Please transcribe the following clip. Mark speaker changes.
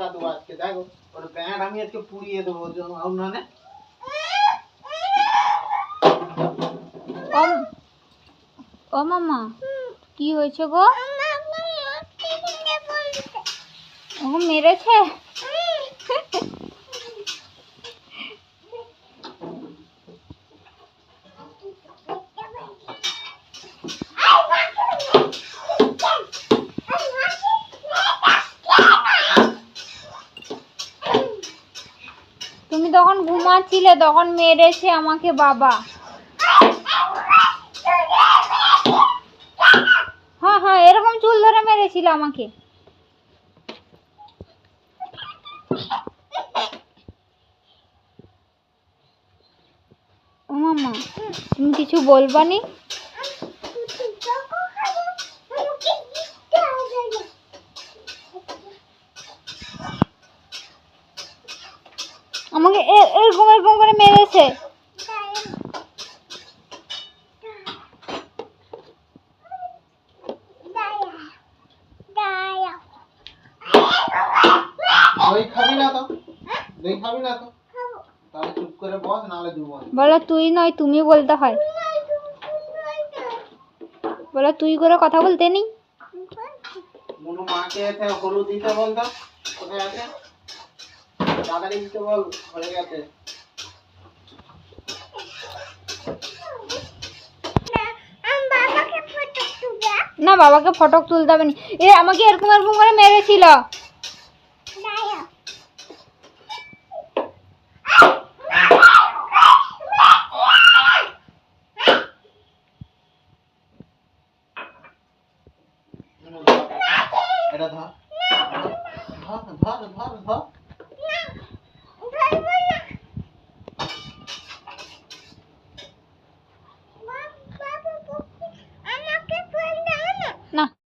Speaker 1: দাদু আজকে। দেখো ওর প্যান্ট আমি আজকে পুড়িয়ে দেবো উনুনে?
Speaker 2: ও ও মামা কি হয়েছে গো? ও মেরেছে? তুমি তখন ঘুমাচ্ছিলে, তখন মেরেছে আমাকে বাবা। হ্যাঁ হ্যাঁ এরকম চুল ধরে মেরেছিল আমাকে। মামা তুমি কিছু বলবানি? এরকম এরকম করে মেরেছে। বলো তুই নয় তুমি বলতে হয়। বলো তুই করে কথা বলতে নেই?
Speaker 1: মনু মাকে হলুদ দিতে বলতো কোথায় আছে? তাড়াতাড়ি দিতে বল হয়ে গেছে।
Speaker 2: না বাবাকে ফটক তুলতে হবে না। এ আমাকে এরকম এরকম করে মেরেছিল।
Speaker 1: এটা ধর ধর ধর ধর।